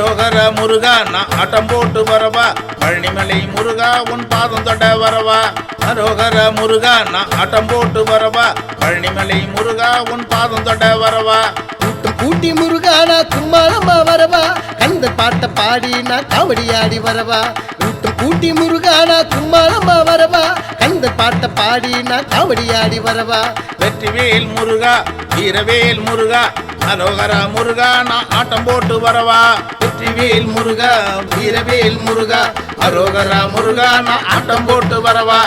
அரோகர முருகா நான் ஆட்டம் போட்டு வரவா? பழனிமலை முருகா உன் பாதம் தொட வரவா? அரோகர முருகா நான் ஆட்டம் போட்டு வரவா? பழனிமலை முருகா உன் பாதம் தொட வரவா? கூட்டம் கூட்டி முருகானா கும்மாளமா வரவா? கந்த பாட்ட பாடி நான் காவடி ஆடி வரவா? கூட்டம் கூட்டி முருகானா கும்மாளமா வரவா? கந்த பாட்ட பாடி நான் காவடி ஆடி வரவா? வெற்றிவேல் முருகா வீரவேல் முருகா அரோகரா முருகா நான் ஆட்டம் போட்டு வரவா? வெற்றிவேல் முருகா வீரவேல் முருகா அரோகரா முருகா நான் ஆட்டம் போட்டு வரவா.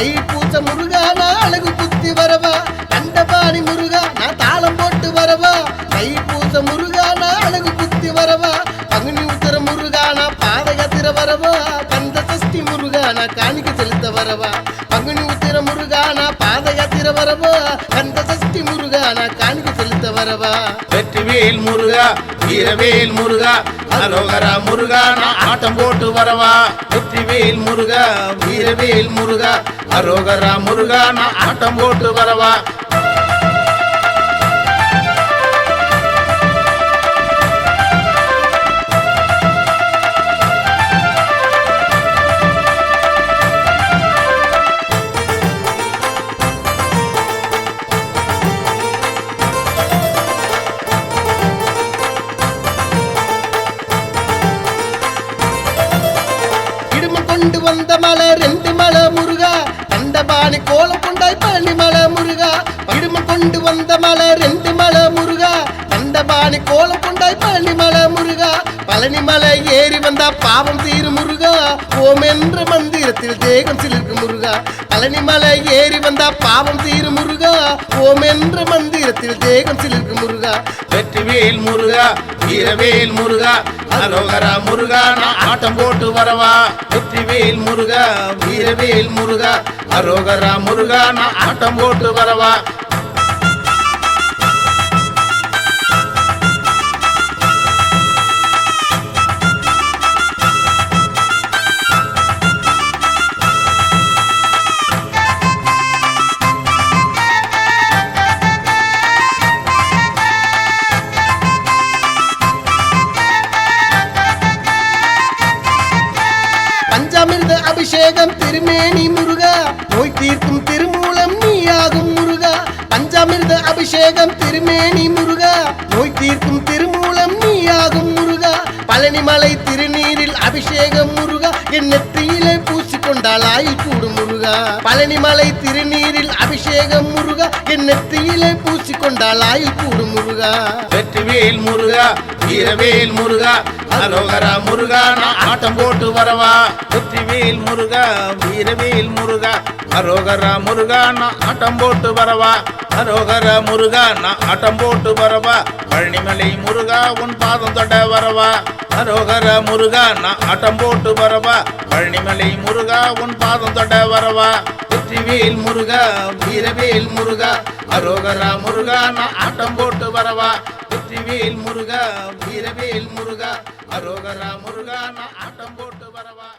கை பூச்ச முருகா நான் அழகு குத்தி வரவா? கண்டபாணி முருகா நான் தாளம் போட்டு வரவா? கை பூச்ச முருகா நான் அழகு குத்தி வரவா? பங்குனி உத்தர முருகா நான் பாதகத்திர வரவா? கந்த சஷ்டி முருகா நான் காணிக்க செலுத்த வரவா? பங்குனி உத்திர முருகா நான் பாதகத்திர வரவா? கந்த சஷ்டி முருகா நான் காணிக்க செலுத்த வரவா? வெற்றிவேல் முருகா வீரவேல் முருகா அரோகரா முருகா நான் ஆட்டம் போட்டு வரவா? வெற்றிவேல் முருகா வீரவேல் முருகா அரோகரா முருகா நான் ஆட்டம் போட்டு வரவா? கண்டு வந்த மலை ரெண்டு மலை முருகா. கண்டபாணி கோலம் கொண்டாய் பழனி மலை பழனி மலை முருகா பழனி மலை ஏறி வந்தா பாவம் தீரும் முருகா. ஓம் என்ற மந்திரத்தில் தேகம் சிலிர்க்கும் முருகா. பழனி மலை ஏறி வந்தா பாவம் தீரும் முருகா. ஓம் என்ற மந்திரத்தில் தேகம் சிலிர்க்கும் முருகா. வெற்றிவேல் முருகா வீரவேல் முருகா அரோகரா முருகா நான் ஆட்டம் போட்டு வரவா. வெற்றிவேல் முருகா வீரவேல் முருகா அரோகரா முருகா நான் ஆட்டம் போட்டு வரவா. அபிஷேகம் திருமேனி முருகா. நோய் தீர்க்கும் திருமூலம் நீயாகும் முருகா. பஞ்சாமிர்த அபிஷேகம் திருமேனி முருகா. நோய் தீர்க்கும் திருமூலம் நீயாகும் முருகா. பழனிமலை திருநீரில் அபிஷேகம் முருகா. என் நெற்றியிலே பூசிக்கொண்டால் ஆயுள் கூடும் முருகா. பழனிமலை திருநீரில் அபிஷேகம் முருகா. என் நெற்றியிலே பூசிக்கொண்டால் ஆயுள் கூடும் முருகா. வெற்றிவேல் முருகா வீரவேல் முருகா அரோகரா முருகா நான் ஆட்டம் போட்டு வரவா. வெற்றிவேல் முருகா வீரவேல் முருகா அரோகரா முருகா நான் ஆட்டம் போட்டு வரவா. அரோகரா முருகா நான் ஆட்டம் போட்டு வரவா? பழனிமலை முருகா உன் பாதம் தொட வரவா? அரோகரா முருகா நான் ஆட்டம் போட்டு வரவா? பழனிமலை முருகா உன் பாதம் தொட வரவா? வெற்றிவேல் முருகா வீரவேல் முருகா அரோகரா முருகா நான் ஆட்டம் போட்டு வரவா? வெற்றிவேல் முருகா வீரவேல் முருகா அரோகரா முருகா நான் ஆட்டம் போட்டு வரவா?